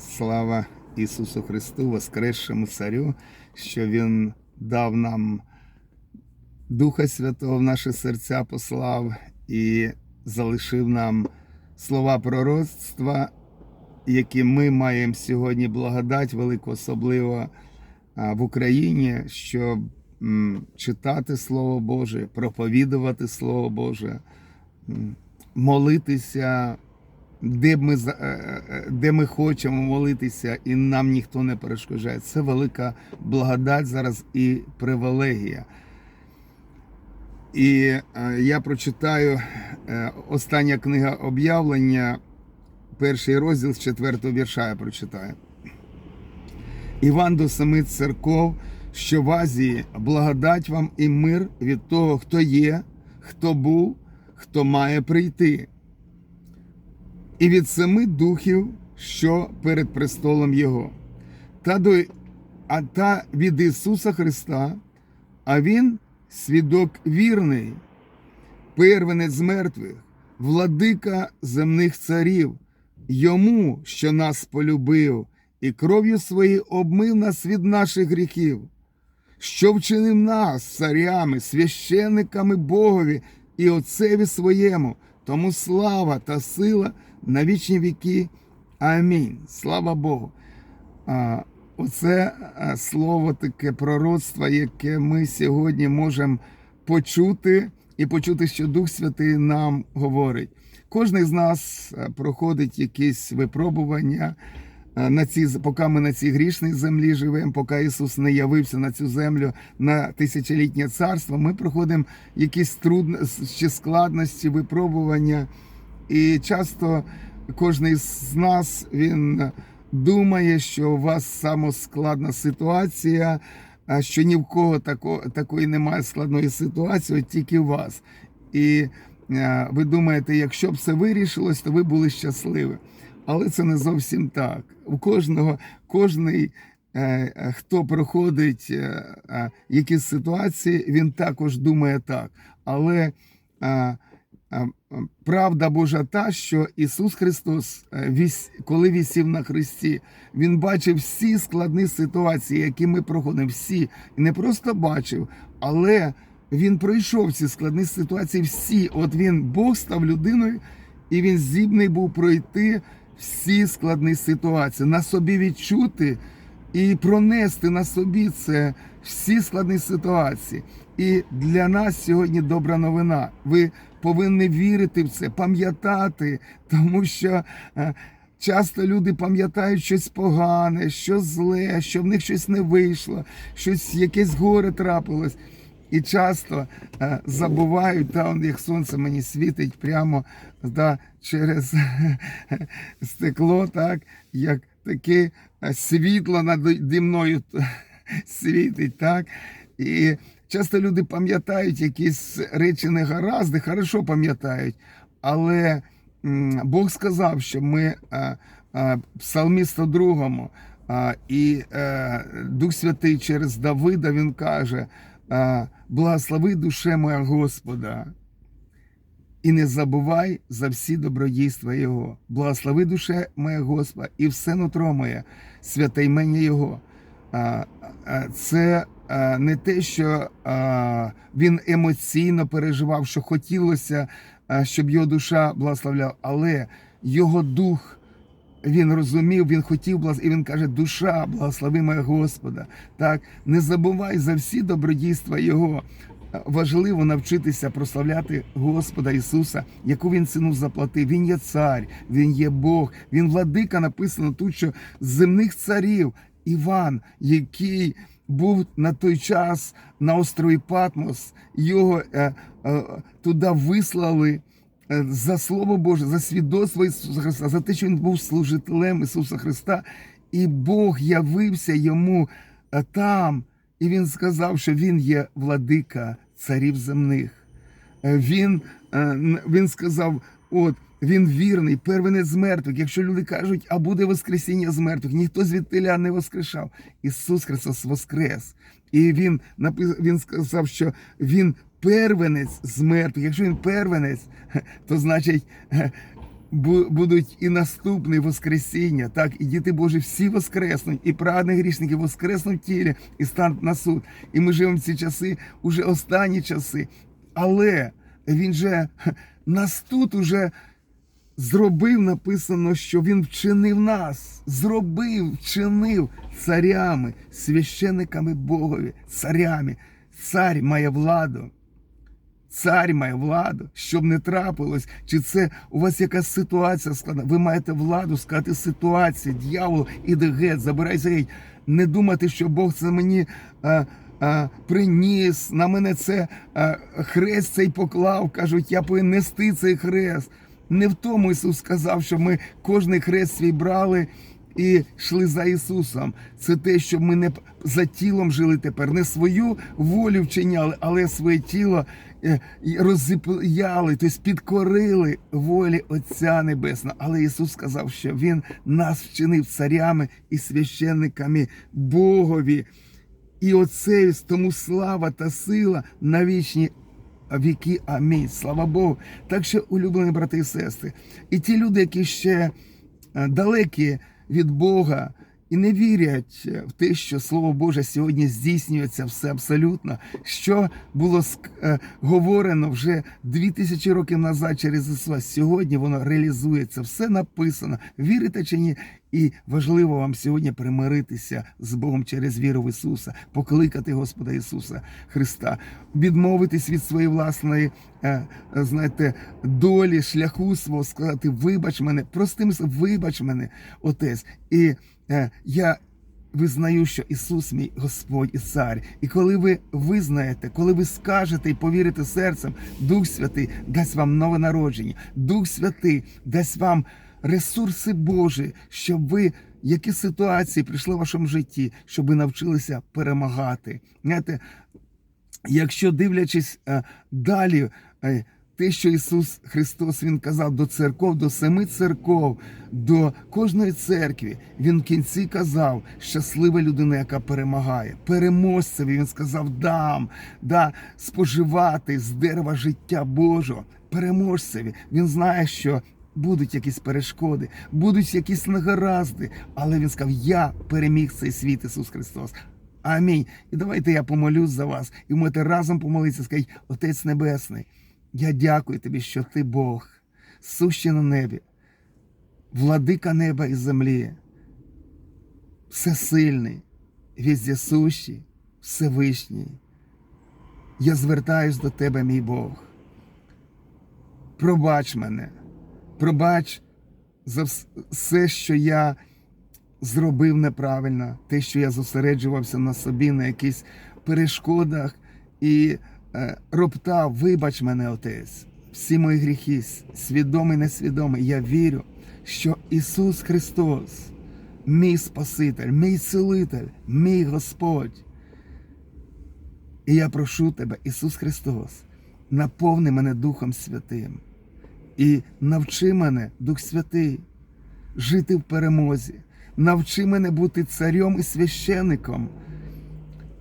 Слава Ісусу Христу, Воскресшому Царю, що Він дав нам Духа Святого в наші серця послав і залишив нам слова пророцтва, які ми маємо сьогодні благодать велику, особливо в Україні, щоб читати Слово Боже, проповідувати Слово Боже, молитися де ми за- е, е, де ми хочемо молитися, і нам ніхто не перешкоджає. Це велика благодать зараз і привілегія. І е, я прочитаю е, остання книга об'явлення, перший розділ з четвертого вірша я прочитаю. Іван до семи церков, що в Азії благодать вам і мир від того, хто є, хто був, хто має прийти і від семи духів, що перед престолом Його, та до а та від Ісуса Христа, а Він свідок вірний, первенець мертвих, владика земних царів, йому, що нас полюбив, і кров'ю своєю обмив нас від наших гріхів, що вчинив нас царями, священниками Богові і Отцеві своєму, тому слава та сила на вічні віки. Амінь. Слава Богу. Оце слово таке пророцтво, яке ми сьогодні можемо почути і почути, що Дух Святий нам говорить. Кожен з нас проходить якісь випробування. На ці, поки ми на цій грішній землі живемо, поки Ісус не явився на цю землю на тисячолітнє царство, ми проходимо якісь трудності, складності, випробування. І часто кожен з нас він думає, що у вас самоскладна ситуація, що ні в кого тако, такої немає складної ситуації, от тільки у вас. І е, ви думаєте, якщо б все вирішилось, то ви були щасливі. Але це не зовсім так. У кожного, кожний, е, хто проходить е, якісь ситуації, він також думає так. Але правда Божа та, що Ісус Христос, е, коли вісів на Христі, Він бачив всі складні ситуації, які ми проходимо. Всі. І не просто бачив, але Він пройшов ці складні ситуації. Всі. От він Бог став людиною, і він здібний був пройти всі складні ситуації, на собі відчути і пронести на собі це всі складні ситуації. І для нас сьогодні добра новина. Ви повинні вірити в це, пам'ятати, тому що е, часто люди пам'ятають щось погане, що зле, що в них щось не вийшло, щось якесь горе трапилось. І часто е, забувають, та он як сонце мені світить прямо да, через стекло, так, як таке е, світло наді мною світить. так. І часто люди пам'ятають якісь речі негаразди, хорошо пам'ятають, але Бог сказав, що ми а, а, в Псалмі 102 і е, Дух Святий через Давида він каже: благослови душе моя Господа. І не забувай за всі добродійства Його. Благослови душе моя Господа, і все нутро моє, святе імення Його. Це не те, що він емоційно переживав, що хотілося, щоб його душа благословляла, але його дух. Він розумів, він хотів благос- і він каже: душа, благослови моя Господа. Так, не забувай за всі добродійства Його. Важливо навчитися прославляти Господа Ісуса, яку він ціну заплатив. Він є цар, він є Бог, він владика. Написано тут, що з земних царів Іван, який був на той час на острові Патмос, його е, е, туди вислали. Е, За Слово Боже, за свідоцтво Ісуса Христа, за те, що Він був служителем Ісуса Христа, і Бог явився йому е, там, і Він сказав, що Він є владика царів земних. Е, Він, е, він сказав: от він вірний, первенець з мертвих. Якщо люди кажуть, а буде Воскресіння з мертвих, ніхто звідтиля не воскрешав. Ісус Христос воскрес. І він написав, він сказав, що він первенець з мертвих. Якщо він первенець, то значить будуть і наступні Воскресіння, так, і діти Божі всі воскреснуть, і праведні грішники воскреснуть в тілі і стануть на суд. І ми живемо в ці часи, уже останні часи. Але він же нас тут уже зробив, написано, що він вчинив нас, зробив, вчинив царями, священниками Богові, царями. Цар має владу. Цар має владу, щоб не трапилось, чи це у вас якась ситуація складна. Ви маєте владу сказати ситуації, дьявол, іди геть, забирайся геть. Не думати, що Бог це мені а, а, приніс, на мене це а, хрест цей поклав. Кажуть, я повинен нести цей хрест. Не в тому Ісус сказав, що ми кожний хрест свій брали і йшли за Ісусом. Це те, щоб ми не за тілом жили тепер, не свою волю вчиняли, але своє тіло е, і тобто підкорили волі Отця Небесного. Але Ісус сказав, що Він нас вчинив царями і священниками Богові. І оце тому слава та сила на вічні віки. Амінь. Слава Богу. Так що, улюблені брати і сестри, і ті люди, які ще е, далекі від Бога і не вірять в те, що Слово Боже сьогодні здійснюється все абсолютно, що було е, говорено вже дві тисячі років назад через Ісуса. Сьогодні воно реалізується, все написано. Вірите чи ні? І важливо вам сьогодні примиритися з Богом через віру в Ісуса, покликати Господа Ісуса Христа, відмовитись від своєї власної, е, е, знаєте, долі, шляху свого, сказати, вибач мене, простим вибач мене, Отець. І я визнаю, що Ісус мій Господь і Цар. І коли ви визнаєте, коли ви скажете і повірите серцем, Дух Святий дасть вам нове народження, Дух Святий дасть вам ресурси Божі, щоб ви. Які ситуації прийшли в вашому житті, щоб ви навчилися перемагати? Знаєте, якщо дивлячись е, далі, е, те, що Ісус Христос Він казав до церков, до семи церков, до кожної церкви, Він в кінці казав, щаслива людина, яка перемагає. Переможцеві Він сказав, дам, да, споживати з дерева життя Божого. Переможцеві. Він знає, що будуть якісь перешкоди, будуть якісь негаразди, але він сказав: Я переміг цей світ, Ісус Христос. Амінь. І давайте я помолюсь за вас, і можете разом помолитися, сказати, Отець Небесний, я дякую тобі, що ти Бог, сущий на небі, владика неба і землі, всесильний, віздясущий, Всевишній. Я звертаюсь до тебе, мій Бог. Пробач мене, пробач за все, що я зробив неправильно, те, що я зосереджувався на собі, на якихось перешкодах і роптав, вибач мене, Отець, всі мої гріхи, свідомий, несвідомий. Я вірю, що Ісус Христос, мій Спаситель, мій цілитель, мій Господь. І я прошу тебе, Ісус Христос, наповни мене Духом Святим і навчи мене, Дух Святий, жити в перемозі. Навчи мене бути царем і священником,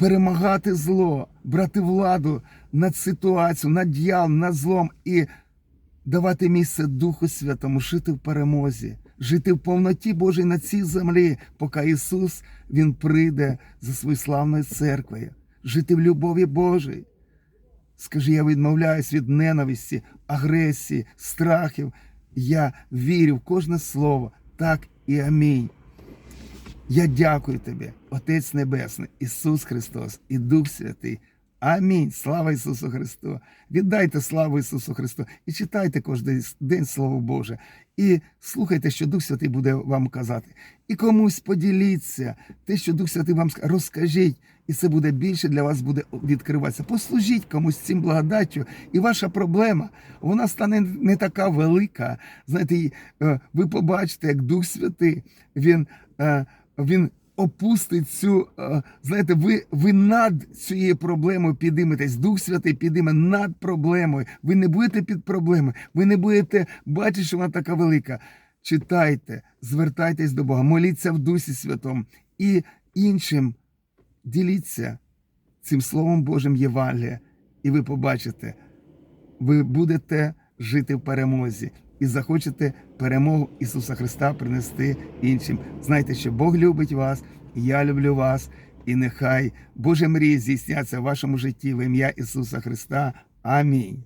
перемагати зло, брати владу над ситуацією, над дьяволом, над злом і давати місце Духу Святому, жити в перемозі, жити в повноті Божій на цій землі, поки Ісус Він прийде за своєю славною церквою, жити в любові Божій. Скажи, я відмовляюсь від ненависті, агресії, страхів. Я вірю в кожне слово, так і амінь. Я дякую тобі, Отець Небесний, Ісус Христос і Дух Святий. Амінь. Слава Ісусу Христу. Віддайте славу Ісусу Христу і читайте кожен день Слово Боже. І слухайте, що Дух Святий буде вам казати. І комусь поділіться те, що Дух Святий вам розкажіть, і це буде більше для вас буде відкриватися. Послужіть комусь цим благодаттю, і ваша проблема вона стане не така велика. Знаєте, е, ви побачите, як Дух Святий він, е, він опустить цю, е, знаєте, ви, ви над цією проблемою підійметесь. Дух Святий підійме над проблемою. Ви не будете під проблемою, ви не будете бачити, що вона така велика. Читайте, звертайтесь до Бога, моліться в Дусі Святому і іншим діліться цим Словом Божим Євангелія, і ви побачите, ви будете жити в перемозі. І захочете перемогу Ісуса Христа принести іншим. Знайте, що Бог любить вас, і я люблю вас, і нехай Божі мрії здійсняться в вашому житті в ім'я Ісуса Христа. Амінь.